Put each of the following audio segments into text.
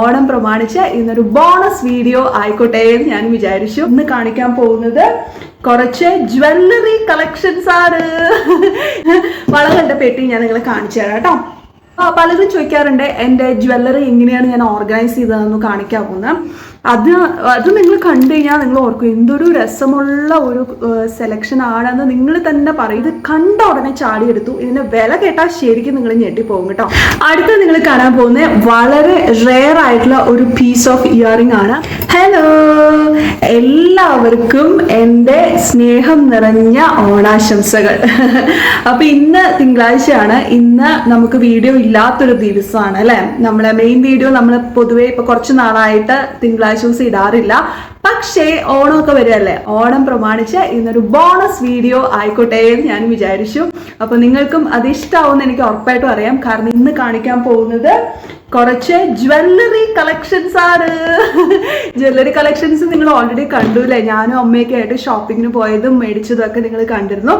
ഓണം പ്രമാണിച്ച് ഇന്നൊരു bonus video ആയിക്കോട്ടെ എന്ന് ഞാൻ വിചാരിച്ചു. ഇന്ന് കാണിക്കാൻ പോകുന്നത് കുറച്ച് ജ്വല്ലറി കളക്ഷൻസ് ആണ്. വളകളുടെ പെട്ടി ഞാൻ നിങ്ങളെ കാണിച്ചു തരാം കേട്ടോ. പലരും ചോദിക്കാറുണ്ട് എന്റെ ജ്വല്ലറി എങ്ങനെയാണ് ഞാൻ ഓർഗനൈസ് ചെയ്തതെന്ന് കാണിക്കാവുന്ന? അത് അത് നിങ്ങൾ കണ്ടു കഴിഞ്ഞാൽ നിങ്ങൾ ഓർക്കും എന്തൊരു രസമുള്ള ഒരു സെലക്ഷൻ ആണെന്ന് നിങ്ങൾ തന്നെ പറയും. ഇത് കണ്ട ഉടനെ ചാടിയെടുത്തു ഇതിന്റെ വില കേട്ടാൽ ശരിക്കും നിങ്ങൾ ഞെട്ടിപ്പോകും കേട്ടോ. അടുത്ത നിങ്ങൾ കാണാൻ പോകുന്നത് വളരെ റെയർ ആയിട്ടുള്ള ഒരു പീസ് ഓഫ് ഇയറിംഗ് ആണ്. ഹലോ എല്ലാവർക്കും എന്റെ സ്നേഹം നിറഞ്ഞ ഓണാശംസകൾ. അപ്പൊ ഇന്ന് തിങ്കളാഴ്ചയാണ്. ഇന്ന് നമുക്ക് വീഡിയോ ഇല്ലാത്തൊരു ദിവസമാണ് അല്ലെ? നമ്മളെ മെയിൻ വീഡിയോ നമ്മൾ പൊതുവെ ഇപ്പൊ കുറച്ച് നാളായിട്ട് തിങ്കളാഴ്ച ദിവസം ഇടാറില്ല. പക്ഷേ ഓണമൊക്കെ വരുമല്ലേ ഓണം പ്രമാണിച്ച് ഇന്നൊരു ബോണസ് വീഡിയോ ആയിക്കോട്ടെ എന്ന് ഞാൻ വിചാരിച്ചു. അപ്പൊ നിങ്ങൾക്കും അത് ഇഷ്ടമാവുമെന്ന് എനിക്ക് ഉറപ്പായിട്ടും അറിയാം. കാരണം ഇന്ന് കാണിക്കാൻ പോകുന്നത് കുറച്ച് ജ്വല്ലറി കളക്ഷൻസ് ആണ്. ജ്വല്ലറി കളക്ഷൻസ് നിങ്ങൾ ഓൾറെഡി കണ്ടു അല്ലേ? ഞാനും അമ്മയൊക്കെ ആയിട്ട് ഷോപ്പിങ്ങിന് പോയതും മേടിച്ചതും ഒക്കെ നിങ്ങൾ കണ്ടിരുന്നു.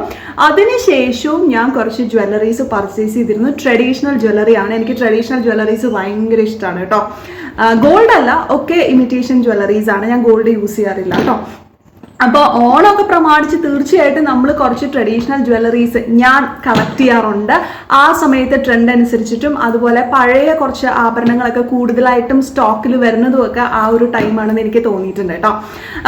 അതിനുശേഷവും ഞാൻ കുറച്ച് ജ്വല്ലറീസ് പർച്ചേസ് ചെയ്തിരുന്നു. ട്രഡീഷണൽ ജ്വല്ലറി ആണ്. എനിക്ക് ട്രഡീഷണൽ ജ്വല്ലറീസ് ഭയങ്കര ഇഷ്ടമാണ് കേട്ടോ. ഗോൾഡ് അല്ല ഒക്കെ ഇമിറ്റേഷൻ ജ്വല്ലറീസ് ആണ്. ഞാൻ ഗോൾഡ് യൂസ് ചെയ്യാറില്ല കേട്ടോ. അപ്പോൾ ഓണമൊക്കെ പ്രമാണിച്ച് തീർച്ചയായിട്ടും നമ്മൾ കുറച്ച് ട്രഡീഷണൽ ജ്വല്ലറീസ് ഞാൻ കളക്ട് ചെയ്യാറുണ്ട്. ആ സമയത്തെ ട്രെൻഡ് അനുസരിച്ചിട്ടും അതുപോലെ പഴയ കുറച്ച് ആഭരണങ്ങളൊക്കെ കൂടുതലായിട്ടും സ്റ്റോക്കിൽ വരുന്നതും ഒക്കെ ആ ഒരു ടൈമാണെന്ന് എനിക്ക് തോന്നിയിട്ടുണ്ട് കേട്ടോ.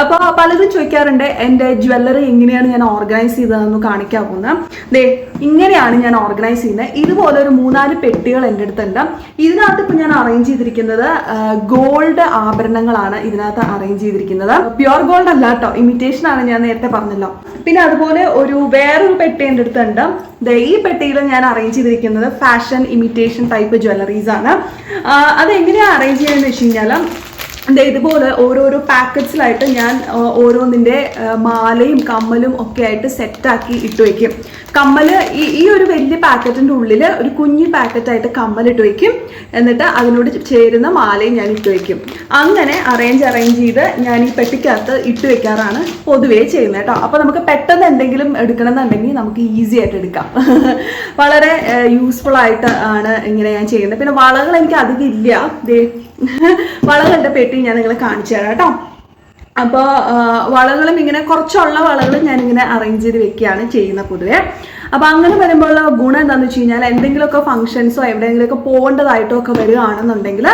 അപ്പോൾ പലരും ചോദിക്കാറുണ്ട് എന്റെ ജ്വല്ലറി എങ്ങനെയാണ് ഞാൻ ഓർഗനൈസ് ചെയ്തതെന്ന് കാണിക്കാൻ പോകുന്നത് ദേ ഇങ്ങനെയാണ് ഞാൻ ഓർഗനൈസ് ചെയ്യുന്നത് ഇതുപോലെ ഒരു മൂന്നാൽ പെട്ടികൾ എന്റെ അടുത്തുണ്ട്. ഇതിനകത്ത് ഇപ്പം ഞാൻ അറേഞ്ച് ചെയ്തിരിക്കുന്നത് ഗോൾഡ് ആഭരണങ്ങളാണ് ഇതിനകത്ത് അറേഞ്ച് ചെയ്തിരിക്കുന്നത്. പ്യുവർ ഗോൾഡ് അല്ല കേട്ടോ. ഇമിറ്റേഷൻ ആണ് ഞാൻ നേരത്തെ പറഞ്ഞല്ലോ. പിന്നെ അതുപോലെ ഒരു വേറൊരു പെട്ടി എന്റെ അടുത്തുണ്ട്. ഈ പെട്ടിയിൽ ഞാൻ അറേഞ്ച് ചെയ്തിരിക്കുന്നത് ഫാഷൻ ഇമിറ്റേഷൻ ടൈപ്പ് ജ്വല്ലറീസ് ആണ്. അത് അതെങ്ങനെയാണ് അറേഞ്ച് ചെയ്യുന്നത് വെച്ച് കഴിഞ്ഞാൽ ഇതുപോലെ ഓരോരോ പാക്കറ്റ്സിലായിട്ട് ഞാൻ ഓരോന്നിന്റെ മാലയും കമ്മലും ഒക്കെ ആയിട്ട് സെറ്റാക്കി ഇട്ട് വയ്ക്കും കമ്മൽ ഈ ഈ ഒരു വലിയ പാക്കറ്റിന്റെ ഉള്ളിൽ ഒരു കുഞ്ഞു പാക്കറ്റായിട്ട് കമ്മൽ ഇട്ട് വയ്ക്കും എന്നിട്ട് അതിനോട് ചേരുന്ന മാലയും ഞാൻ ഇട്ട് വയ്ക്കും അങ്ങനെ അറേഞ്ച് അറേഞ്ച് ചെയ്ത് ഞാൻ ഈ പെട്ടിക്കകത്ത് ഇട്ട് വയ്ക്കാറാണ് പൊതുവേ ചെയ്യുന്നത് കേട്ടോ. അപ്പോൾ നമുക്ക് പെട്ടെന്ന് എന്തെങ്കിലും എടുക്കണം എന്നുണ്ടെങ്കിൽ നമുക്ക് ഈസി ആയിട്ട് എടുക്കാം. വളരെ യൂസ്ഫുൾ ആയിട്ട് ആണ് ഇങ്ങനെ ഞാൻ ചെയ്യുന്നത്. പിന്നെ വളകൾ എനിക്ക് അധികം ഇല്ല. വളകളുടെ പെട്ടി ഞാൻ നിങ്ങളെ കാണിച്ചു തരാം കേട്ടോ. അപ്പോൾ വളകളും ഇങ്ങനെ കുറച്ചുള്ള വളകളും ഞാനിങ്ങനെ അറേഞ്ച് ചെയ്ത് വെക്കുകയാണ് ചെയ്യുന്ന പൊതുവെ. അപ്പോൾ അങ്ങനെ വരുമ്പോഴുള്ള ഗുണം എന്താണെന്ന് വെച്ച് കഴിഞ്ഞാൽ എന്തെങ്കിലുമൊക്കെ ഫംഗ്ഷൻസോ എവിടെയെങ്കിലുമൊക്കെ പോകേണ്ടതായിട്ടോ ഒക്കെ വരികയാണെന്നുണ്ടെങ്കിൽ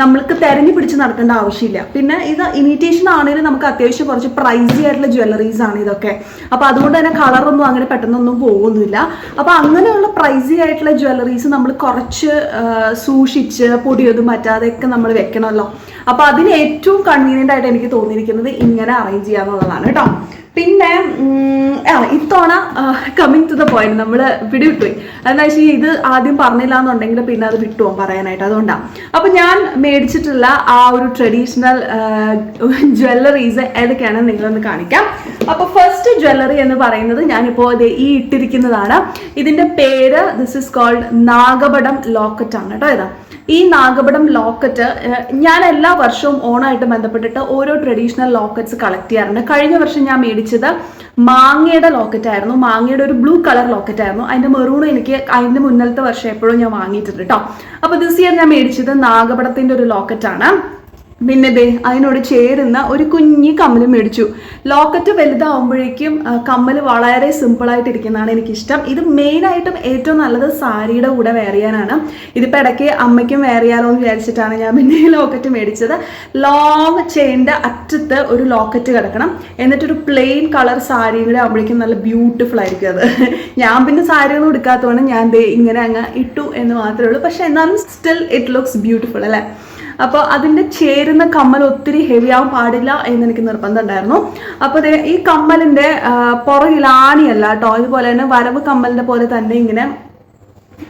നമ്മൾക്ക് തെരഞ്ഞു പിടിച്ച് നടക്കേണ്ട ആവശ്യമില്ല. പിന്നെ ഇത് ഇമിറ്റേഷൻ ആണെങ്കിലും നമുക്ക് അത്യാവശ്യം കുറച്ച് പ്രൈസി ആയിട്ടുള്ള ജ്വല്ലറീസ് ആണ് ഇതൊക്കെ. അപ്പോൾ അതുകൊണ്ട് തന്നെ കളറൊന്നും അങ്ങനെ പെട്ടെന്നൊന്നും പോകുന്നില്ല. അപ്പോൾ അങ്ങനെയുള്ള പ്രൈസി ആയിട്ടുള്ള ജ്വല്ലറീസ് നമ്മൾ കുറച്ച് സൂക്ഷിച്ച് പൊടിയൊന്നും പറ്റാതെയൊക്കെ നമ്മൾ വെക്കണമല്ലോ. അപ്പോൾ അതിന് ഏറ്റവും കൺവീനിയന്റ് ആയിട്ട് എനിക്ക് തോന്നിയിരിക്കുന്നത് ഇങ്ങനെ അറേഞ്ച് ചെയ്യാന്നുള്ളതാണ് കേട്ടോ. പിന്നെ ആ ഇത്തവണ കമ്മിങ് ടു ദ പോയിന്റ് നമ്മൾ പിടിവിട്ടുപോയി. എന്താ വെച്ചാൽ ഇത് ആദ്യം പറഞ്ഞില്ല എന്നുണ്ടെങ്കിൽ പിന്നെ അത് വിട്ടുപോകും പറയാനായിട്ട്. അതുകൊണ്ടാണ് അപ്പം ഞാൻ മേടിച്ചിട്ടുള്ള ആ ഒരു ട്രഡീഷണൽ ജ്വല്ലറീസ് ഏതൊക്കെയാണെന്ന് നിങ്ങളൊന്ന് കാണിക്കാം. അപ്പോൾ ഫസ്റ്റ് ജ്വല്ലറി എന്ന് പറയുന്നത് ഞാനിപ്പോൾ ഈ ഇട്ടിരിക്കുന്നതാണ്. ഇതിന്റെ പേര് ദിസ് ഇസ് കോൾഡ് നാഗപടം ലോക്കറ്റ് ആണ്. കേട്ടോ ഇതാ ഈ നാഗപടം ലോക്കറ്റ് ഞാൻ എല്ലാ വർഷവും ഓണായിട്ട് ബന്ധപ്പെട്ടിട്ട് ഓരോ ട്രഡീഷണൽ ലോക്കറ്റ്സ് കളക്ട് ചെയ്യാറുണ്ട്. കഴിഞ്ഞ വർഷം ഞാൻ മേടിച്ചത് മാങ്ങയുടെ ലോക്കറ്റ് ആയിരുന്നു മാങ്ങയുടെ ഒരു ബ്ലൂ കളർ ലോക്കറ്റ് ആയിരുന്നു അതിന്റെ മെറൂൺ എനിക്ക് അതിന്റെ മുന്നലത്തെ വർഷം എപ്പോഴും ഞാൻ വാങ്ങിയിട്ടുണ്ട് കേട്ടോ അപ്പൊ ദിസ് ഇയർ ഞാൻ മേടിച്ചത് നാഗപടത്തിന്റെ ഒരു ലോക്കറ്റ് ആണ് പിന്നെ ദേ അതിനോട് ചേരുന്ന ഒരു കുഞ്ഞി കമ്മൽ മേടിച്ചു. ലോക്കറ്റ് വലുതാവുമ്പോഴേക്കും കമ്മൽ വളരെ സിമ്പിളായിട്ട് ഇരിക്കുന്നതാണ് എനിക്കിഷ്ടം. ഇത് മെയിനായിട്ടും ഏറ്റവും നല്ലത് സാരിയുടെ കൂടെ വെയർ ചെയ്യാനാണ്. ഇതിപ്പോൾ ഇടയ്ക്ക് അമ്മയ്ക്കും വെയർ ചെയ്യാമോ എന്ന് വിചാരിച്ചിട്ടാണ് ഞാൻ പിന്നെ ഈ ലോക്കറ്റ് മേടിച്ചത്. ലോങ് ചെയിന്റെ അറ്റത്ത് ഒരു ലോക്കറ്റ് കിടക്കണം. എന്നിട്ടൊരു പ്ലെയിൻ കളർ സാരിയും കൂടെ ആകുമ്പോഴേക്കും നല്ല ബ്യൂട്ടിഫുൾ ആയിരിക്കും അത്. ഞാൻ പിന്നെ സാരിയൊന്നും എടുക്കാത്തതുകൊണ്ട് ഞാൻ ദേ ഇങ്ങനെ അങ്ങ് ഇട്ടു എന്ന് മാത്രമേ ഉള്ളൂ. പക്ഷേ എന്നാലും സ്റ്റിൽ ഇറ്റ് ലുക്സ് ബ്യൂട്ടിഫുൾ അല്ലേ? അപ്പോൾ അതിന്റെ ചേരുന്ന കമ്മൽ ഒത്തിരി ഹെവി ആവാൻ പാടില്ല എന്ന് എനിക്ക് നിർബന്ധമുണ്ടായിരുന്നു അപ്പോൾ ഈ കമ്മലിന്റെ പുറകിൽ ആണിയല്ല കേട്ടോ ഇതുപോലെ തന്നെ വരവ് കമ്മലിന്റെ പോലെ തന്നെ ഇങ്ങനെ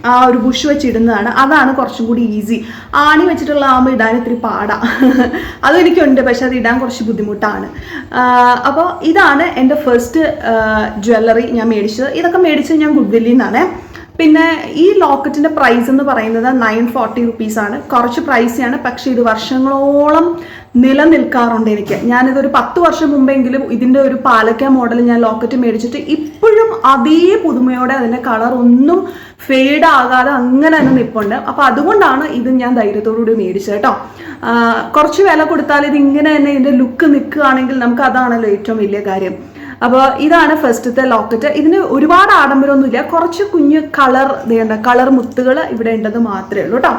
ആ ഒരു ബുഷ് വെച്ചിടുന്നതാണ്. അതാണ് കുറച്ചും കൂടി ഈസി ആണി വെച്ചിട്ടുള്ള ആകുമ്പോൾ ഇടാൻ ഇത്തിരി പാടാ. അതും എനിക്കുണ്ട് പക്ഷെ അത് ഇടാൻ കുറച്ച് ബുദ്ധിമുട്ടാണ്. അപ്പോൾ ഇതാണ് എന്റെ ഫസ്റ്റ് ജ്വല്ലറി ഞാൻ മേടിച്ചത്. ഇതൊക്കെ മേടിച്ചത് ഞാൻ ഗുഡ്വില്ലിൽ പിന്നെ ഈ ലോക്കറ്റിന്റെ പ്രൈസ് എന്ന് പറയുന്നത് നയൻ ഫോർട്ടി റുപ്പീസാണ് കുറച്ച് പ്രൈസിയാണ് പക്ഷേ ഇത് വർഷങ്ങളോളം നിലനിൽക്കാറുണ്ട് എനിക്ക്. ഞാനിതൊരു പത്ത് വർഷം മുമ്പെങ്കിലും ഇതിന്റെ ഒരു പാലക്ക മോഡൽ ഞാൻ ലോക്കറ്റ് മേടിച്ചിട്ട് ഇപ്പോഴും അതേ പുതുമയോടെ അതിന്റെ കളർ ഒന്നും ഫെയ്ഡ് ആകാതെ അങ്ങനെ തന്നെ നിൽപ്പുണ്ട് അപ്പോൾ അതുകൊണ്ടാണ് ഇത് ഞാൻ ധൈര്യത്തോടുകൂടി മേടിച്ചത് കേട്ടോ. കുറച്ച് വില കൊടുത്താൽ ഇത് ഇങ്ങനെ തന്നെ ഇതിന്റെ ലുക്ക് നിൽക്കുകയാണെങ്കിൽ നമുക്ക് അതാണല്ലോ ഏറ്റവും വലിയ കാര്യം. അപ്പോൾ ഇതാണ് ഫസ്റ്റത്തെ ലോക്കറ്റ്. ഇതിന് ഒരുപാട് ആഡംബരമൊന്നുമില്ല. കുറച്ച് കുഞ്ഞ് കളർ ഇതേണ്ട കളർ മുത്തുകൾ ഇവിടെ ഉണ്ടെന്ന് മാത്രമേ ഉള്ളൂ കേട്ടോ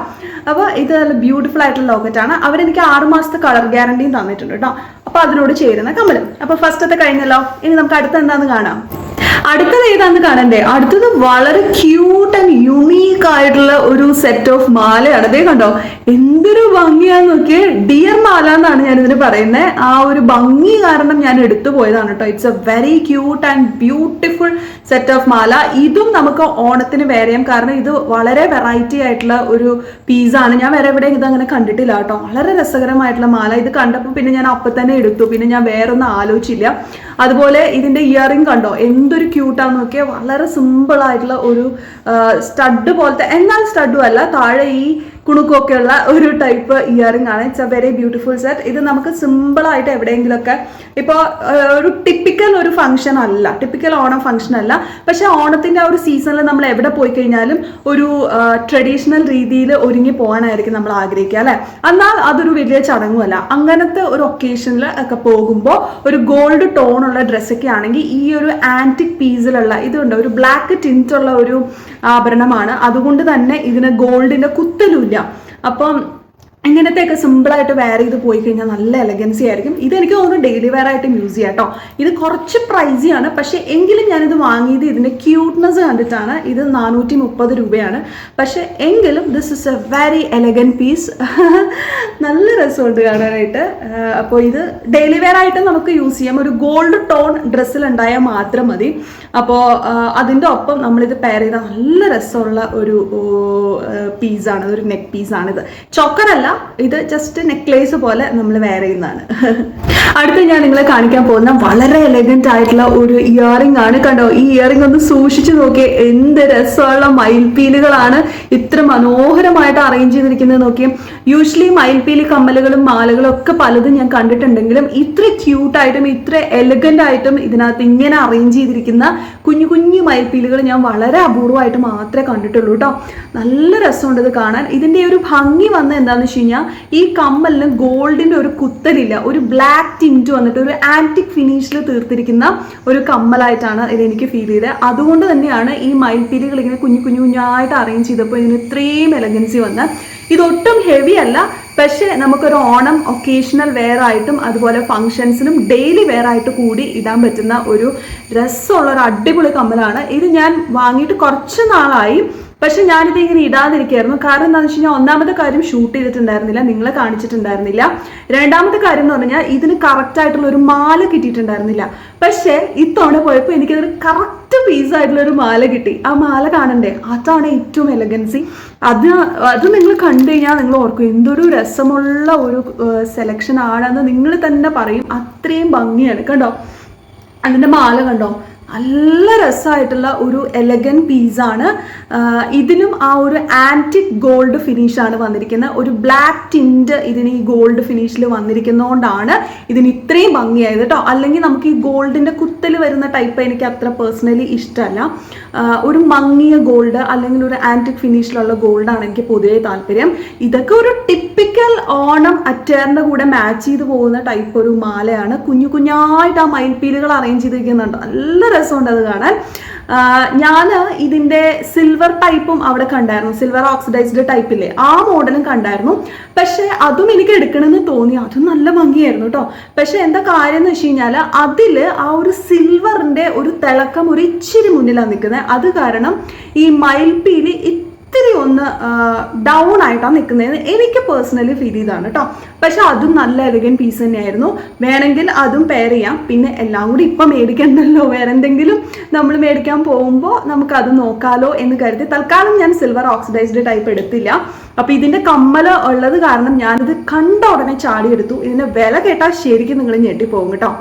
അപ്പോൾ ഇത് നല്ല ബ്യൂട്ടിഫുൾ ആയിട്ടുള്ള ലോക്കറ്റാണ് അവരെനിക്ക് ആറ് മാസത്തെ കളർ ഗ്യാരണ്ടിയും തന്നിട്ടുണ്ട് കേട്ടോ അപ്പോൾ അതിനോട് ചേരുന്ന കമ്മലും. അപ്പോൾ ഫസ്റ്റത്തെ കഴിഞ്ഞല്ലോ. ഇനി നമുക്ക് അടുത്ത് എന്താണെന്ന് കാണാം. അടുത്തത് ഏതാന്ന് കാണണ്ടേ? അടുത്തത് വളരെ ക്യൂട്ട് ആൻഡ് യുണീക്ക് ആയിട്ടുള്ള ഒരു സെറ്റ് ഓഫ് മാലയാണ്. അതേ കണ്ടോ? എന്തൊരു ഭംഗിയാന്ന് നോക്കിയേ. ഡിയർ മാല എന്നാണ് ഞാൻ ഇതിന് പറയുന്നത് ആ ഒരു ഭംഗി കാരണം ഞാൻ എടുത്തു പോയതാണ് കേട്ടോ it's a very cute and beautiful set of മാല. ഇതും നമുക്ക് ഓണത്തിന് വേറെയും കാരണം ഇത് വളരെ വെറൈറ്റി ആയിട്ടുള്ള ഒരു പീസാണ് ഞാൻ വേറെ എവിടെയും ഇത് അങ്ങനെ കണ്ടിട്ടില്ല കേട്ടോ വളരെ രസകരമായിട്ടുള്ള മാല. ഇത് കണ്ടപ്പോൾ പിന്നെ ഞാൻ അപ്പം തന്നെ എടുത്തു. പിന്നെ ഞാൻ വേറൊന്നും ആലോചിച്ചില്ല. അതുപോലെ ഇതിന്റെ ഇയറിംഗ് കണ്ടോ? എന്തൊരു ക്യൂട്ടാന്ന് നോക്കിയാൽ വളരെ സിമ്പിൾ ആയിട്ടുള്ള ഒരു സ്റ്റഡ് പോലത്തെ എന്നാൽ സ്റ്റഡും അല്ല താഴെ ഈ കുണുക്കൊക്കെ ഉള്ള ഒരു ടൈപ്പ് ഇയറിംഗ് ആണ്. It's a very beautiful set ഇത് നമുക്ക് സിമ്പിൾ ആയിട്ട് എവിടെയെങ്കിലുമൊക്കെ ഇപ്പോൾ ഒരു ടിപ്പിക്കൽ ഒരു ഫംഗ്ഷൻ അല്ല. ടിപ്പിക്കൽ ഓണം ഫംഗ്ഷൻ അല്ല. പക്ഷെ ഓണത്തിന്റെ ആ ഒരു സീസണിൽ നമ്മൾ എവിടെ പോയി കഴിഞ്ഞാലും ഒരു ട്രഡീഷണൽ രീതിയിൽ ഒരുങ്ങി പോകാനായിരിക്കും നമ്മൾ ആഗ്രഹിക്കുക അല്ലേ? എന്നാൽ അതൊരു വലിയ ചടങ്ങുമല്ല. അങ്ങനത്തെ ഒരു ഒക്കേഷനിൽ ഒക്കെ പോകുമ്പോൾ ഒരു ഗോൾഡ് ടോൺ ഉള്ള ഡ്രസ്സൊക്കെ ആണെങ്കിൽ ഈ ഒരു ആന്റിക് പീസിലുള്ള ഇതുണ്ട്. ഒരു ബ്ലാക്ക് ടിന്റുള്ള ഒരു ആഭരണമാണ്. അതുകൊണ്ട് തന്നെ ഇതിന് ഗോൾഡിന്റെ കുത്തലുമില്ല. അപ്പം ഇങ്ങനത്തെയൊക്കെ സിമ്പിളായിട്ട് വെയർ ചെയ്ത് പോയി കഴിഞ്ഞാൽ നല്ല എലഗൻസി ആയിരിക്കും. ഇത് എനിക്ക് തോന്നുന്നു ഡെയിലി വെയർ ആയിട്ട് യൂസ് ചെയ്യാം കേട്ടോ ഇത് കുറച്ച് പ്രൈസി ആണ് പക്ഷേ എങ്കിലും ഞാനിത് വാങ്ങിയത് ഇതിന്റെ ക്യൂട്ട്നെസ് കണ്ടിട്ടാണ്. ഇത് നാനൂറ്റി മുപ്പത് രൂപയാണ്. പക്ഷേ എങ്കിലും this is a very elegant piece നല്ല രസമുണ്ട് കാണാനായിട്ട്. അപ്പോൾ ഇത് ഡെയിലി വെയർ ആയിട്ട് നമുക്ക് യൂസ് ചെയ്യാം. ഒരു ഗോൾഡ് ടോൺ ഡ്രസ്സിൽ ഉണ്ടായാൽ മാത്രം മതി. അപ്പോൾ അതിന്റെ ഒപ്പം നമ്മളിത് പെയർ ചെയ്ത നല്ല രസമുള്ള ഒരു പീസാണ് ഒരു നെക്ക് പീസാണിത് ചോക്കറല്ല ഇത്. ജസ്റ്റ് നെക്ലേസ് പോലെ നമ്മൾ വെയർ ചെയ്യുന്നതാണ്. അടുത്ത് ഞാൻ നിങ്ങളെ കാണിക്കാൻ പോകുന്ന വളരെ എലഗന്റ് ആയിട്ടുള്ള ഒരു ഇയറിംഗ് ആണ്. കണ്ടോ ഈ ഇയറിംഗ് ഒന്ന് സൂക്ഷിച്ചു നോക്കിയേ എന്ത് രസമുള്ള മയിൽപ്പീലുകളാണ് ഇത്ര മനോഹരമായിട്ട് അറേഞ്ച് ചെയ്തിരിക്കുന്നത് നോക്കിയേ. യൂഷ്വലി മയിൽപ്പീലി കമ്മലുകളും മാലകളും ഒക്കെ പലതും ഞാൻ കണ്ടിട്ടുണ്ടെങ്കിലും ഇത്ര ക്യൂട്ടായിട്ടും ഇത്ര എലഗന്റ് ആയിട്ടും ഇതിനകത്ത് ഇങ്ങനെ അറേഞ്ച് ചെയ്തിരിക്കുന്ന കുഞ്ഞു കുഞ്ഞു മയിൽപ്പീലുകൾ ഞാൻ വളരെ അപൂർവമായിട്ട് മാത്രമേ കണ്ടിട്ടുള്ളൂ കേട്ടോ നല്ല രസമുണ്ട് ഇത് കാണാൻ. ഇതിന്റെ ഒരു ഭംഗി വന്ന എന്താണെന്ന് വെച്ച് കഴിഞ്ഞാൽ ഈ കമ്മലിന് ഗോൾഡിന്റെ ഒരു കുത്തലില്ല ഒരു ബ്ലാക്ക് ടിന്റ് വന്നിട്ട് ഒരു ആന്റിക് ഫിനിഷിൽ തീർത്തിരിക്കുന്ന ഒരു കമ്മലായിട്ടാണ് ഇതെനിക്ക് ഫീൽ ചെയ്തത്. അതുകൊണ്ട് തന്നെയാണ് ഈ മയിൽപ്പീലികൾ ഇങ്ങനെ കുഞ്ഞു കുഞ്ഞു കുഞ്ഞായിട്ട് അറേഞ്ച് ചെയ്തപ്പോൾ ഇതിന് ഇത്രയും എലഗൻസി വന്ന് ഇതൊട്ടും ഹെവി അല്ല. പക്ഷേ നമുക്കൊരു ഓണം ഒക്കേഷണൽ വെയർ ആയിട്ടും അതുപോലെ ഫംഗ്ഷൻസിനും ഡെയിലി വെയർ ആയിട്ട് കൂടി ഇടാൻ പറ്റുന്ന ഒരു രസമുള്ള ഒരു അടിപൊളി കമ്മലാണ്. ഇത് ഞാൻ വാങ്ങിയിട്ട് കുറച്ച് നാളായി. പക്ഷെ ഞാനിത് ഇങ്ങനെ ഇടാതിരിക്കായിരുന്നു കാരണം എന്താണെന്ന് വെച്ച് കഴിഞ്ഞാൽ ഒന്നാമത്തെ കാര്യം ഷൂട്ട് ചെയ്തിട്ടുണ്ടായിരുന്നില്ല നിങ്ങളെ കാണിച്ചിട്ടുണ്ടായിരുന്നില്ല. രണ്ടാമത്തെ കാര്യം എന്ന് പറഞ്ഞാൽ ഇതിന് കറക്റ്റ് ആയിട്ടുള്ള ഒരു മാല കിട്ടിയിട്ടുണ്ടായിരുന്നില്ല. പക്ഷേ ഇത്തവണ പോയപ്പോൾ എനിക്കതൊരു കറക്റ്റ് പീസ് ആയിട്ടുള്ള ഒരു മാല കിട്ടി. ആ മാല കാണണ്ടേ? അതാണ് ഏറ്റവും എലഗൻസി അത് അത് നിങ്ങൾ കണ്ടു കഴിഞ്ഞാൽ നിങ്ങൾ ഓർക്കും എന്തൊരു രസമുള്ള ഒരു സെലക്ഷൻ ആണെന്ന് നിങ്ങൾ തന്നെ പറയും. അത്രയും ഭംഗിയാണ്. കണ്ടോ? അതിന്റെ മാല കണ്ടോ? നല്ല രസമായിട്ടുള്ള ഒരു എലഗൻ പീസാണ് ഇതിനും ആ ഒരു ആന്റിക് ഗോൾഡ് ഫിനിഷാണ് വന്നിരിക്കുന്നത്. ഒരു ബ്ലാക്ക് ടിന്റ് ഇതിന് ഈ ഗോൾഡ് ഫിനിഷിൽ വന്നിരിക്കുന്നതുകൊണ്ടാണ് ഇതിന് ഇത്രയും ഭംഗിയായത് കേട്ടോ അല്ലെങ്കിൽ നമുക്ക് ഈ ഗോൾഡിന്റെ കുത്തൽ വരുന്ന ടൈപ്പ് എനിക്ക് അത്ര പേഴ്സണലി ഇഷ്ടമല്ല ഒരു മങ്ങിയ ഗോൾഡ് അല്ലെങ്കിൽ ഒരു ആന്റിക് ഫിനിഷിലുള്ള ഗോൾഡാണ് എനിക്ക് പൊതുവേ താല്പര്യം. ഇതൊക്കെ ഒരു ടിപ്പിക്കൽ ഓണം അറ്റേറിന്റെ കൂടെ മാച്ച് ചെയ്ത് പോകുന്ന ടൈപ്പ് ഒരു മാലയാണ്. കുഞ്ഞു കുഞ്ഞായിട്ട് ആ മയിൽപ്പീലുകൾ അറേഞ്ച് ചെയ്തിരിക്കുന്നുണ്ട് നല്ല രസമുണ്ട് അത് കാണാൻ. ഞാൻ ഇതിന്റെ സിൽവർ ടൈപ്പും അവിടെ കണ്ടായിരുന്നു. സിൽവർ ഓക്സിഡൈസ്ഡ് ടൈപ്പില്ലേ ആ മോഡലും കണ്ടായിരുന്നു. പക്ഷേ അതും എനിക്ക് എടുക്കണമെന്ന് തോന്നി. അതും നല്ല ഭംഗിയായിരുന്നു കേട്ടോ പക്ഷെ എന്താ കാര്യം എന്ന് വെച്ച് കഴിഞ്ഞാൽ അതിൽ ആ ഒരു സിൽവറിന്റെ ഒരു തിളക്കം ഒരു ഇച്ചിരി മുന്നിലാണ് നിൽക്കുന്നത് അത് കാരണം ഈ മയിൽപ്പീലി ഇത്തിരി ഒന്ന് ഡൗൺ ആയിട്ടാണ് നിൽക്കുന്നത്. എനിക്ക് പേഴ്സണലി ഫീൽ ചെയ്താണ് കേട്ടോ പക്ഷെ അതും നല്ല എലഗൻ പീസ് തന്നെയായിരുന്നു. വേണമെങ്കിൽ അതും പെയർ ചെയ്യാം. പിന്നെ എല്ലാം കൂടി ഇപ്പം മേടിക്കണ്ടല്ലോ. വേറെ എന്തെങ്കിലും നമ്മൾ മേടിക്കാൻ പോകുമ്പോൾ നമുക്ക് അത് നോക്കാലോ എന്ന് കരുതി. തൽക്കാലം ഞാൻ സിൽവർ ഓക്സിഡൈസ്ഡ് ടൈപ്പ് എടുത്തില്ല. അപ്പോൾ ഇതിന്റെ കമ്മൽ ഉള്ളത് കാരണം ഞാനിത് കണ്ട ഉടനെ ചാടിയെടുത്തു ഇതിന്റെ വില കേട്ടാൽ ശരിക്കും നിങ്ങൾ ഞെട്ടിപ്പോകും കേട്ടോ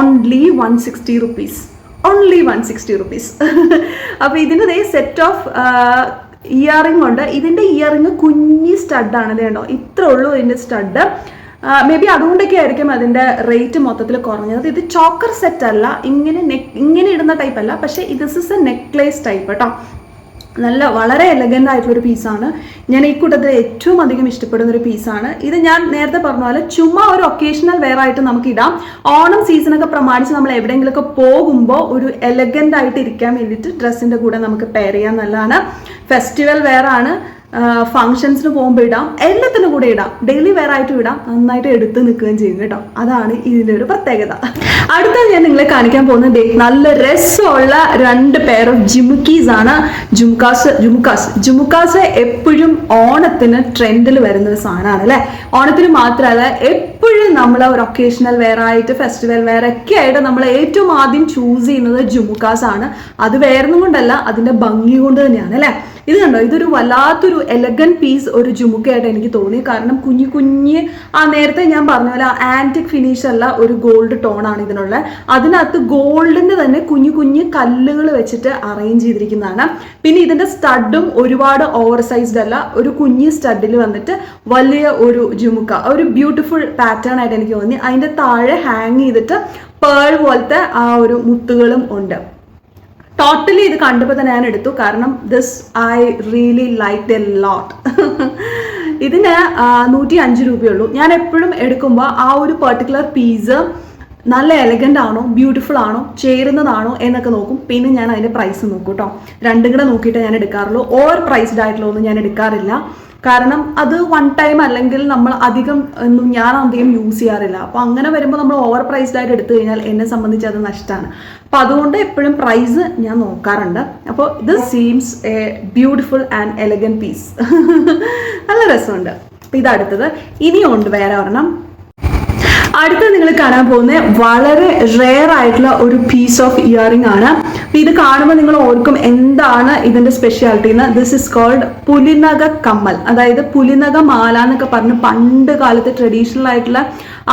only one sixty rupees only one sixty rupees അപ്പോൾ ഇതിന്റെ സെറ്റ് ഓഫ് ഇയറിംഗ് ഉണ്ട്. ഇതിന്റെ ഇയറിംഗ് കുഞ്ഞി സ്റ്റഡാണ് ഇത് കണ്ടോ? ഇത്ര ഉള്ളൂ ഇതിന്റെ സ്റ്റഡ് മേ ബി അതുകൊണ്ടൊക്കെ ആയിരിക്കും അതിന്റെ റേറ്റ് മൊത്തത്തിൽ കുറഞ്ഞത്. ഇത് ചോക്കർ സെറ്റ് അല്ല. ഇങ്ങനെ നെക്ക് ഇങ്ങനെ ഇടുന്ന ടൈപ്പ് അല്ല. പക്ഷേ ഇത് ഇസ് എ നെക്ലേസ് ടൈപ്പ് കേട്ടോ നല്ല വളരെ എലഗന്റ് ആയിട്ടുള്ളൊരു പീസാണ് ഞാൻ ഈ കൂട്ടത്തിൽ ഏറ്റവും അധികം ഇഷ്ടപ്പെടുന്ന ഒരു പീസാണ് ഇത് ഞാൻ നേരത്തെ പറഞ്ഞ പോലെ ചുമ്മാ ഒരു ഒക്കേഷണൽ വെയർ ആയിട്ട് നമുക്ക് ഇടാം. ഓണം സീസണൊക്കെ പ്രമാണിച്ച് നമ്മൾ എവിടെയെങ്കിലുമൊക്കെ പോകുമ്പോൾ ഒരു എലഗന്റ് ആയിട്ട് ഇരിക്കാൻ വേണ്ടിയിട്ട് ഡ്രസ്സിന്റെ കൂടെ നമുക്ക് പെയർ ചെയ്യാൻ നല്ലതാണ് ഫെസ്റ്റിവൽ വെയർ ആണ്. ഫങ്ഷൻസിന് പോകുമ്പോൾ ഇടാം. എല്ലാത്തിനും കൂടെ ഇടാം. ഡെയിലി വെയർ ആയിട്ട് ഇടാം. നന്നായിട്ട് എടുത്ത് നിൽക്കുകയും ചെയ്യും കേട്ടോ. അതാണ് ഇതിന്റെ ഒരു പ്രത്യേകത. അടുത്ത ഞാൻ നിങ്ങളെ കാണിക്കാൻ പോകുന്നത് നല്ല രസമുള്ള രണ്ട് പെയർ ഓഫ് ജിമുക്കീസ് ആണ്. ജുമുക്കാസ് ജുമുക്കാസ് ജുമുക്കാസ് എപ്പോഴും ഓണത്തിന് ട്രെൻഡിൽ വരുന്ന ഒരു സാധനമാണ് അല്ലേ? ഓണത്തിന് മാത്രമല്ല എപ്പോഴും നമ്മൾ ഒരു ഒക്കേഷണൽ വെയർ ആയിട്ട് ഫെസ്റ്റിവൽ വെയർ ഒക്കെ ആയിട്ട് നമ്മൾ ഏറ്റവും ആദ്യം ചൂസ് ചെയ്യുന്നത് ജുമുക്കാസ് ആണ്. അത് വേറൊന്നും കൊണ്ടല്ല അതിന്റെ ഭംഗി കൊണ്ട് തന്നെയാണ് അല്ലേ? ഇത് കണ്ടോ? ഇതൊരു വല്ലാത്തൊരു എലഗൻ പീസ് ഒരു ജുമുക്കയായിട്ട് എനിക്ക് തോന്നി കാരണം കുഞ്ഞു കുഞ്ഞ് ആ നേരത്തെ ഞാൻ പറഞ്ഞ പോലെ ആന്റിക് ഫിനിഷ് അല്ല ഒരു ഗോൾഡ് ടോൺ ആണ് ഇതിനുള്ള അതിനകത്ത് ഗോൾഡിന്റെ തന്നെ കുഞ്ഞു കുഞ്ഞ് കല്ലുകൾ വെച്ചിട്ട് അറേഞ്ച് ചെയ്തിരിക്കുന്നതാണ്. പിന്നെ ഇതിന്റെ സ്റ്റഡും ഒരുപാട് ഓവർ സൈസ്ഡ് അല്ല ഒരു കുഞ്ഞ് സ്റ്റഡിൽ വന്നിട്ട് വലിയ ഒരു ജുമുക്ക ഒരു ബ്യൂട്ടിഫുൾ പാറ്റേൺ ആയിട്ട് എനിക്ക് തോന്നി. അതിന്റെ താഴെ ഹാങ് ചെയ്തിട്ട് പേൾ പോലത്തെ ആ ഒരു മുത്തുകളും ഉണ്ട്. ടോട്ടലി ഇത് കണ്ടപ്പോൾ തന്നെ ഞാൻ എടുത്തു. കാരണം this I really like a lot ഇതിന് നൂറ്റി അഞ്ച് രൂപയുള്ളൂ. ഞാൻ എപ്പോഴും എടുക്കുമ്പോൾ ആ ഒരു പെർട്ടിക്കുലർ പീസ് നല്ല എലഗന്റ് ആണോ ബ്യൂട്ടിഫുൾ ആണോ ചേരുന്നതാണോ എന്നൊക്കെ നോക്കും. പിന്നെ ഞാൻ അതിന്റെ പ്രൈസ് നോക്കും കേട്ടോ രണ്ടും കൂടെ നോക്കിയിട്ട് ഞാൻ എടുക്കാറുള്ളൂ. ഓവർ പ്രൈസ്ഡ് ആയിട്ടുള്ള ഒന്നും ഞാൻ എടുക്കാറില്ല. കാരണം അത് വൺ ടൈം അല്ലെങ്കിൽ നമ്മൾ അധികം ഒന്നും ഞാൻ അധികം യൂസ് ചെയ്യാറില്ല. അപ്പോൾ അങ്ങനെ വരുമ്പോൾ നമ്മൾ ഓവർ പ്രൈസ്ഡ് ആയിട്ട് എടുത്തു കഴിഞ്ഞാൽ എന്നെ സംബന്ധിച്ച് അത് നഷ്ടമാണ് അപ്പോൾ അതുകൊണ്ട് എപ്പോഴും പ്രൈസ് ഞാൻ നോക്കാറുണ്ട്. അപ്പോൾ ഇത് seems a beautiful and elegant piece നല്ല രസമുണ്ട്. അപ്പോൾ ഇത് അടുത്തത്. ഇനിയും ഉണ്ട് വേറെ ഒരെണ്ണം. അടുത്ത നിങ്ങൾ കാണാൻ പോകുന്ന വളരെ റെയർ ആയിട്ടുള്ള ഒരു പീസ് ഓഫ് ഇയറിംഗ് ആണ്. ഇത് കാണുമ്പോൾ നിങ്ങൾ ഓർക്കും എന്താണ് ഇതിന്റെ സ്പെഷ്യാലിറ്റി എന്ന്. ദിസ് ഇസ് കോൾഡ് പുലിനക കമ്മൽ. അതായത് പുലിനക മാല എന്നൊക്കെ പറഞ്ഞ് പണ്ട് കാലത്ത് ട്രഡീഷണൽ ആയിട്ടുള്ള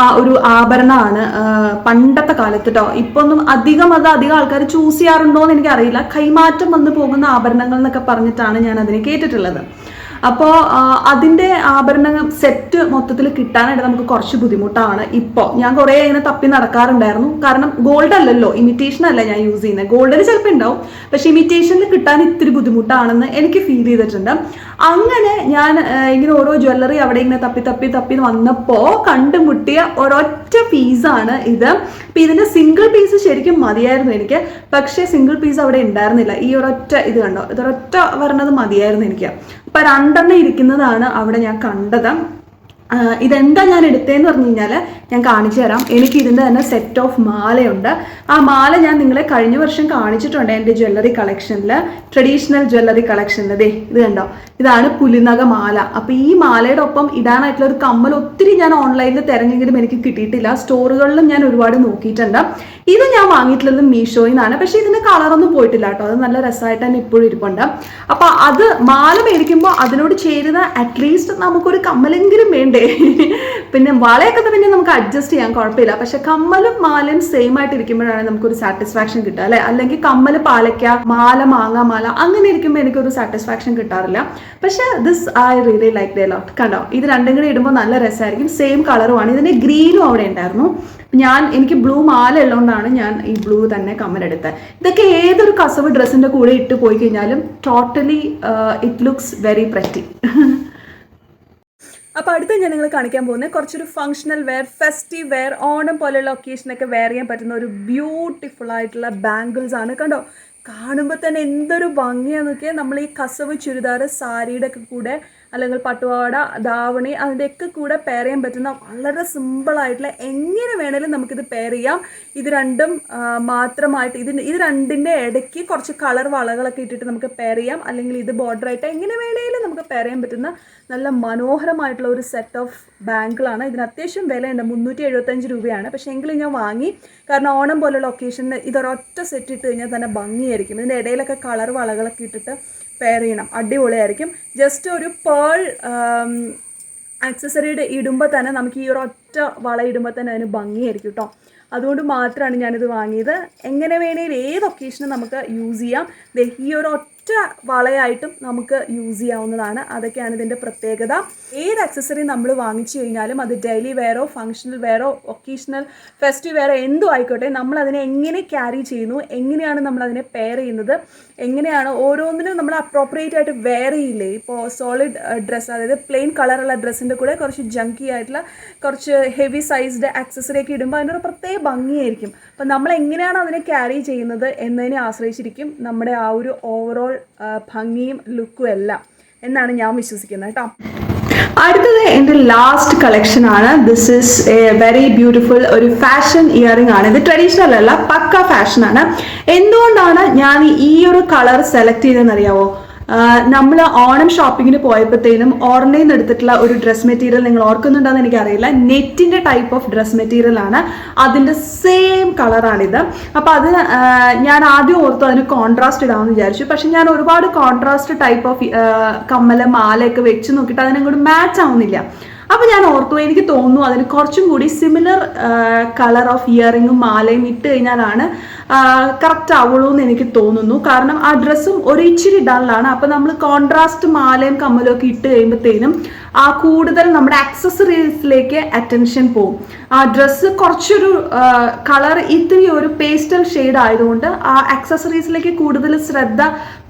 ആ ഒരു ആഭരണമാണ് പണ്ടത്തെ കാലത്ത് കേട്ടോ ഇപ്പൊ ഒന്നും അധികം അത് അധികം ആൾക്കാർ ചൂസ് ചെയ്യാറുണ്ടോ എന്ന് എനിക്കറിയില്ല. കൈമാറ്റം വന്നു പോകുന്ന ആഭരണങ്ങൾ എന്നൊക്കെ പറഞ്ഞിട്ടാണ് ഞാൻ അതിനെ കേട്ടിട്ടുള്ളത്. അപ്പോൾ അതിന്റെ ആഭരണ സെറ്റ് മൊത്തത്തിൽ കിട്ടാനായിട്ട് നമുക്ക് കുറച്ച് ബുദ്ധിമുട്ടാണ് ഇപ്പോൾ ഞാൻ കുറേ ഇങ്ങനെ തപ്പി നടക്കാറുണ്ടായിരുന്നു. കാരണം ഗോൾഡ് അല്ലല്ലോ ഇമിറ്റേഷൻ അല്ല ഞാൻ യൂസ് ചെയ്യുന്നത് ഗോൾഡിൽ ചിലപ്പോൾ ഉണ്ടാവും പക്ഷേ ഇമിറ്റേഷനിൽ കിട്ടാൻ ഇത്തിരി ബുദ്ധിമുട്ടാണെന്ന് എനിക്ക് ഫീൽ ചെയ്തിട്ടുണ്ട്. അങ്ങനെ ഞാൻ ഇങ്ങനെ ഓരോ ജ്വല്ലറി അവിടെ ഇങ്ങനെ തപ്പി തപ്പി തപ്പി വന്നപ്പോൾ കണ്ടുമുട്ടിയ ഒരൊറ്റ പീസാണ് ഇത്. അപ്പം ഇതിന്റെ സിംഗിൾ പീസ് ശരിക്കും മതിയായിരുന്നു എനിക്ക്. പക്ഷേ സിംഗിൾ പീസ് അവിടെ ഉണ്ടായിരുന്നില്ല. ഈ ഒരൊറ്റ ഇത് കണ്ടോ? ഇതൊരൊറ്റ വരണത് മതിയായിരുന്നു എനിക്ക്. അപ്പൊ രണ്ടെണ്ണം ഇരിക്കുന്നതാണ് അവിടെ ഞാൻ കണ്ടത്. ഇതെന്താ ഞാൻ എടുത്തതെന്ന് പറഞ്ഞു കഴിഞ്ഞാൽ ഞാൻ കാണിച്ചു തരാം. എനിക്ക് ഇതിന്റെ തന്നെ സെറ്റ് ഓഫ് മാലയുണ്ട്. ആ മാല ഞാൻ നിങ്ങളെ കഴിഞ്ഞ വർഷം കാണിച്ചിട്ടുണ്ട് എന്റെ ജ്വല്ലറി കളക്ഷനിൽ ട്രഡീഷണൽ ജ്വല്ലറി കളക്ഷനിൽ ദേ ഇത് കണ്ടോ? ഇതാണ് പുലിനക മാല. അപ്പോൾ ഈ മാലയുടെ ഒപ്പം ഇടാനായിട്ടുള്ള ഒരു കമ്മൽ ഒത്തിരി ഞാൻ ഓൺലൈനിൽ തിരഞ്ഞെങ്കിലും എനിക്ക് കിട്ടിയിട്ടില്ല. സ്റ്റോറുകളിലും ഞാൻ ഒരുപാട് നോക്കിയിട്ടുണ്ട്. ഇത് ഞാൻ വാങ്ങിയിട്ടുള്ളത് മീഷോയിൽ നിന്നാണ്. പക്ഷേ ഇതിന് കളറൊന്നും പോയിട്ടില്ല കേട്ടോ. അത് നല്ല രസമായിട്ട് തന്നെ ഇപ്പോഴും ഇരിപ്പുണ്ട്. അപ്പോൾ അത് മാല മേടിക്കുമ്പോൾ അതിനോട് ചേരുന്ന അറ്റ്ലീസ്റ്റ് നമുക്കൊരു കമ്മലെങ്കിലും വേണ്ടേ പിന്നെ വളയൊക്കെ പിന്നെ നമുക്ക് അഡ്ജസ്റ്റ് ചെയ്യാൻ കുഴപ്പമില്ല. പക്ഷെ കമ്മലും മാലയും സെയിം ആയിട്ട് ഇരിക്കുമ്പോഴാണ് നമുക്കൊരു സാറ്റിസ്ഫാക്ഷൻ കിട്ടുക അല്ലെ? അല്ലെങ്കിൽ കമ്മൽ പാലയ്ക്ക മാല മാങ്ങ മാല അങ്ങനെ ഇരിക്കുമ്പോൾ എനിക്കൊരു സാറ്റിസ്ഫാക്ഷൻ കിട്ടാറില്ല. പക്ഷെ this I really like the lot കണ്ടോ? ഇത് രണ്ടും കൂടി ഇടുമ്പോൾ നല്ല രസമായിരിക്കും. സെയിം കളറുമാണ് ഇതിന്റെ ഗ്രീനും അവിടെ ഉണ്ടായിരുന്നു. ഞാൻ എനിക്ക് ബ്ലൂ മാല ഉള്ളതുകൊണ്ടാണ് ഞാൻ ഈ ബ്ലൂ തന്നെ കമ്മലെടുത്തത് ഇതൊക്കെ ഏതൊരു കസവ് ഡ്രസ്സിന്റെ കൂടെ ഇട്ട് പോയി കഴിഞ്ഞാലും totally it looks very pretty അപ്പോൾ അടുത്ത ഞാൻ നിങ്ങൾ കാണിക്കാൻ പോകുന്നത് കുറച്ചൊരു functional wear festive wear Onam പോലെയുള്ള ഒക്കേഷനൊക്കെ വെയർ ചെയ്യാൻ പറ്റുന്ന ഒരു ബ്യൂട്ടിഫുൾ ആയിട്ടുള്ള ബാംഗിൾസ് ആണ്. കണ്ടോ? കാണുമ്പോൾ തന്നെ എന്തൊരു ഭംഗിയാന്നൊക്കെ നമ്മൾ ഈ കസവ് ചുരിദാർ സാരിയുടെ ഒക്കെ കൂടെ അല്ലെങ്കിൽ പട്ടുപാവാട ധാവണി അതിന്റെയൊക്കെ കൂടെ പെയർ ചെയ്യാൻ പറ്റുന്ന വളരെ സിമ്പിളായിട്ടുള്ള എങ്ങനെ വേണേലും നമുക്കിത് പെയർ ചെയ്യാം. ഇത് രണ്ടും മാത്രമായിട്ട് ഇതിന് ഇത് രണ്ടിന്റെ ഇടയ്ക്ക് കുറച്ച് കളർ വളകളൊക്കെ ഇട്ടിട്ട് നമുക്ക് പെയർ ചെയ്യാം. അല്ലെങ്കിൽ ഇത് ബോർഡർ ആയിട്ട് എങ്ങനെ വേണേലും നമുക്ക് പെയർ ചെയ്യാൻ പറ്റുന്ന നല്ല മനോഹരമായിട്ടുള്ള ഒരു സെറ്റ് ഓഫ് ബാങ്കിളാണ് ഇതിന് അത്യാവശ്യം വിലയുണ്ട്. മുന്നൂറ്റി എഴുപത്തഞ്ച് രൂപയാണ്. പക്ഷേ എങ്കിലും ഞാൻ വാങ്ങി. കാരണം ഓണം പോലുള്ള ഒക്കേഷനിൽ ഇതൊരൊറ്റ സെറ്റ് ഇട്ട് കഴിഞ്ഞാൽ തന്നെ ഭംഗിയായിരിക്കും. ഇതിന്റെ ഇടയിലൊക്കെ കളർ വളകളൊക്കെ ഇട്ടിട്ട് പെയർ ചെയ്യണം. അടിപൊളിയായിരിക്കും. ജസ്റ്റ് ഒരു പേൾ ആക്സസറിയുടെ ഇടുമ്പോൾ തന്നെ നമുക്ക് ഈ ഒരു ഒറ്റ വള ഇടുമ്പോൾ തന്നെ അതിന് ഭംഗിയായിരിക്കും കേട്ടോ അതുകൊണ്ട് മാത്രമാണ് ഞാനിത് വാങ്ങിയത്. എങ്ങനെ വേണേലും ഏത് ഒക്കേഷനും നമുക്ക് യൂസ് ചെയ്യാം. ഈ ഒരു ഒറ്റ വളയായിട്ടും നമുക്ക് യൂസ് ചെയ്യാവുന്നതാണ്. അതൊക്കെയാണ് ഇതിന്റെ പ്രത്യേകത. ഏത് അക്സസറി നമ്മൾ വാങ്ങിച്ചു കഴിഞ്ഞാലും അത് ഡെയിലി വെയറോ ഫങ്ഷണൽ വെയറോ ഒക്കേഷണൽ ഫെസ്റ്റീവ് വെയറോ എന്തോ ആയിക്കോട്ടെ നമ്മൾ അതിനെ എങ്ങനെ ക്യാരി ചെയ്യുന്നു എങ്ങനെയാണ് നമ്മൾ അതിനെ പെയർ ചെയ്യുന്നത് എങ്ങനെയാണ് ഓരോന്നിനും നമ്മൾ അപ്രോപ്രിയേറ്റ് ആയിട്ട് വെയർ ചെയ്യില്ലേ? ഇപ്പോൾ സോളിഡ് ഡ്രസ്സ് അതായത് പ്ലെയിൻ കളറുള്ള ഡ്രസ്സിന്റെ കൂടെ കുറച്ച് ജങ്കി ആയിട്ടുള്ള കുറച്ച് ഹെവി സൈസ്ഡ് ആക്സസറി ഒക്കെ ഇടുമ്പോൾ അതിനൊരു പ്രത്യേക ഭംഗിയായിരിക്കും. അപ്പം നമ്മൾ എങ്ങനെയാണ് അതിനെ ക്യാരി ചെയ്യുന്നത് എന്നതിനെ ആശ്രയിച്ചിരിക്കും നമ്മുടെ ആ ഒരു ഓവറോൾ ഭംഗിയും ലുക്കും എല്ലാം എന്നാണ് ഞാൻ വിശ്വസിക്കുന്നത് കേട്ടോ. അടുത്തത് എന്റെ ലാസ്റ്റ് കളക്ഷൻ ആണ്. This is a very beautiful ഒരു ഫാഷൻ ഇയറിംഗ് ആണ്. ഇത് ട്രഡീഷണൽ അല്ല പക്ക ഫാഷൻ ആണ്. എന്തുകൊണ്ടാണ് ഞാൻ ഈ ഒരു കളർ സെലക്ട് ചെയ്തതെന്ന് അറിയാവോ? നമ്മൾ ഓണം ഷോപ്പിങ്ങിന് പോയപ്പോഴത്തേനും ഓർണയിൽ നിന്ന് എടുത്തിട്ടുള്ള ഒരു ഡ്രസ് മെറ്റീരിയൽ നിങ്ങൾ ഓർക്കുന്നുണ്ടോയെന്ന് എനിക്കറിയില്ല. നെറ്റിന്റെ ടൈപ്പ് ഓഫ് ഡ്രസ് മെറ്റീരിയൽ ആണ്. അതിന്റെ സെയിം കളറാണിത് അപ്പോൾ അത് ഞാൻ ആദ്യം ഓർത്തു അതിന് കോൺട്രാസ്റ്റ് ഇടാമെന്ന് വിചാരിച്ചു. പക്ഷെ ഞാൻ ഒരുപാട് കോൺട്രാസ്റ്റ് ടൈപ്പ് ഓഫ് കമ്മൽ മാലയൊക്കെ വെച്ച് നോക്കിയിട്ട് അതിനങ്ങോട്ട് മാച്ച് ആവുന്നില്ല. അപ്പൊ ഞാൻ ഓർത്തു എനിക്ക് തോന്നുന്നു അതിന് കുറച്ചും കൂടി സിമിലർ കളർ ഓഫ് ഇയറിങ്ങും മാലയും ഇട്ട് കഴിഞ്ഞാലാണ് കറക്റ്റ് ആവുള്ളൂ എന്ന് എനിക്ക് തോന്നുന്നു. കാരണം ആ ഡ്രസ്സും ഒരു ഇച്ചിരി ഡള്ളാണ് അപ്പോൾ നമ്മൾ കോൺട്രാസ്റ്റ് മാലയും കമ്മലും ഒക്കെ ഇട്ട് കഴിയുമ്പോഴത്തേനും ആ കൂടുതൽ നമ്മുടെ ആക്സസറീസിലേക്ക് അറ്റൻഷൻ പോകും ആ ഡ്രസ്സ് കുറച്ചൊരു കളർ ഇത്തിരി ഒരു പേസ്റ്റൽ ഷെയ്ഡ് ആയതുകൊണ്ട് ആ ആക്സസറീസിലേക്ക് കൂടുതൽ ശ്രദ്ധ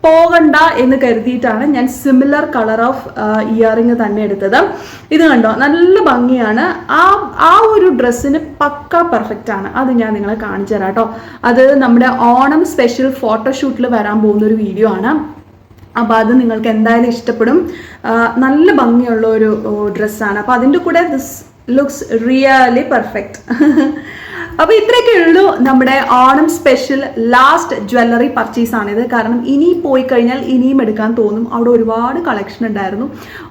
പോകണ്ട എന്ന് കരുതിയിട്ടാണ് ഞാൻ സിമിലർ കളർ ഓഫ് ഇയറിങ് തന്നെ എടുത്തത്. ഇത് കണ്ടോ? നല്ല ഭംഗിയാണ്. ആ ആ ഒരു ഡ്രസ്സിന് പക്ക പെർഫെക്റ്റ് ആണ്. അത് ഞാൻ നിങ്ങളെ കാണിച്ചു തരാം കേട്ടോ. അത് നമ്മുടെ ഓണം സ്പെഷ്യൽ ഫോട്ടോഷൂട്ടിൽ വരാൻ പോകുന്ന ഒരു വീഡിയോ ആണ്. അപ്പോൾ അത് നിങ്ങൾക്ക് എന്തായാലും ഇഷ്ടപ്പെടും. നല്ല ഭംഗിയുള്ള ഒരു ഡ്രസ്സാണ് അപ്പോൾ അതിന്റെ കൂടെ ദിസ് ലുക്സ് റിയലി പെർഫെക്റ്റ് അപ്പോൾ ഇത്രയൊക്കെ ഉള്ളൂ നമ്മുടെ Onam special last jewellery purchase ആണിത്. കാരണം ഇനി പോയി കഴിഞ്ഞാൽ ഇനിയും എടുക്കാൻ തോന്നും. അവിടെ ഒരുപാട് കളക്ഷൻ ഉണ്ടായിരുന്നു.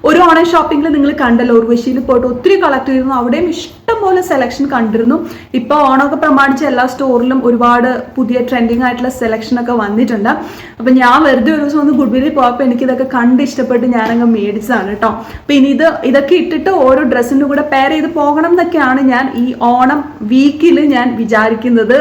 ഒരു ഓണം ഷോപ്പിംഗിൽ നിങ്ങൾ കണ്ടല്ലോ ഉർവശിയിൽ പോയിട്ട് ഒത്തിരി കളക്ട് ചെയ്തിരുന്നു. അവിടെയും ഇഷ്ടംപോലെ സെലക്ഷൻ കണ്ടിരുന്നു. ഇപ്പോൾ ഓണമൊക്കെ പ്രമാണിച്ച് എല്ലാ സ്റ്റോറിലും ഒരുപാട് പുതിയ ട്രെൻഡിങ് ആയിട്ടുള്ള സെലക്ഷൻ ഒക്കെ വന്നിട്ടുണ്ട്. അപ്പൊ ഞാൻ വെറുതെ ഒരു ദിവസം ഒന്ന് ഗുഡ്വില്ലിൽ പോയപ്പോൾ എനിക്ക് ഇതൊക്കെ കണ്ട് ഇഷ്ടപ്പെട്ട് ഞാനങ്ങ് മേടിച്ചതാണ് കേട്ടോ. അപ്പൊ ഇനി ഇത് ഇതൊക്കെ ഇട്ടിട്ട് ഓരോ ഡ്രസ്സിന്റെ കൂടെ പെയർ ചെയ്ത് പോകണം എന്നൊക്കെയാണ് ഞാൻ ഈ ഓണം വീക്കിൽ ഞാൻ വിചാരിക്കുന്നത്.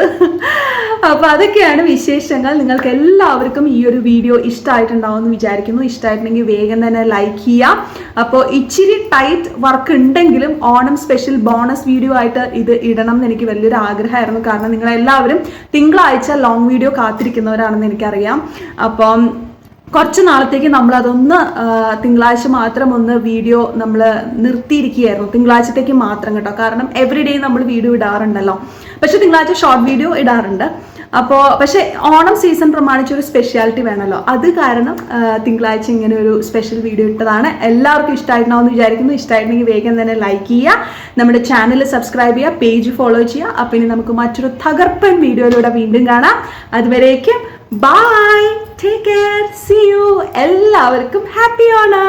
അപ്പോൾ അതൊക്കെയാണ് വിശേഷങ്ങൾ. നിങ്ങൾക്ക് എല്ലാവർക്കും ഈ ഒരു വീഡിയോ ഇഷ്ടമായിട്ടുണ്ടാവുമെന്ന് വിചാരിക്കുന്നു. ഇഷ്ടമായിട്ടുണ്ടെങ്കിൽ വേഗം തന്നെ ലൈക്ക് ചെയ്യാം. അപ്പോൾ ഇച്ചിരി ടൈറ്റ് വർക്ക് ഉണ്ടെങ്കിലും ഓണം സ്പെഷ്യൽ ബോണസ് വീഡിയോ ആയിട്ട് ഇത് ഇടണം എന്ന് എനിക്ക് വലിയൊരു ആഗ്രഹമായിരുന്നു. കാരണം നിങ്ങളെല്ലാവരും തിങ്കളാഴ്ച ലോങ് വീഡിയോ കാത്തിരിക്കുന്നവരാണെന്ന് എനിക്കറിയാം. അപ്പം കുറച്ച് നാളത്തേക്ക് നമ്മൾ അതൊന്ന് തിങ്കളാഴ്ച മാത്രം ഒന്ന് വീഡിയോ നമ്മൾ നിർത്തിയിരിക്കുകയായിരുന്നു. തിങ്കളാഴ്ചത്തേക്ക് മാത്രം കേട്ടോ. കാരണം എവറി ഡേ നമ്മൾ വീഡിയോ ഇടാറുണ്ടല്ലോ. പക്ഷെ തിങ്കളാഴ്ച ഷോർട്ട് വീഡിയോ ഇടാറുണ്ട്. അപ്പോൾ പക്ഷെ ഓണം സീസൺ പ്രമാണിച്ച് ഒരു സ്പെഷ്യാലിറ്റി വേണമല്ലോ അത് കാരണം തിങ്കളാഴ്ച ഇങ്ങനെ ഒരു സ്പെഷ്യൽ വീഡിയോ ഇട്ടതാണ്. എല്ലാവർക്കും ഇഷ്ടമായിട്ടുണ്ടാവും എന്ന് വിചാരിക്കുന്നു. ഇഷ്ടമായിട്ടുണ്ടെങ്കിൽ വേഗം തന്നെ ലൈക്ക് ചെയ്യുക. നമ്മുടെ ചാനൽ സബ്സ്ക്രൈബ് ചെയ്യുക. പേജ് ഫോളോ ചെയ്യുക. അപ്പം ഇനി നമുക്ക് മറ്റൊരു തകർപ്പൻ വീഡിയോയിലൂടെ വീണ്ടും കാണാം. അതുവരേക്കും bye take care see you എല്ലാവർക്കും ഹാപ്പി ഓണം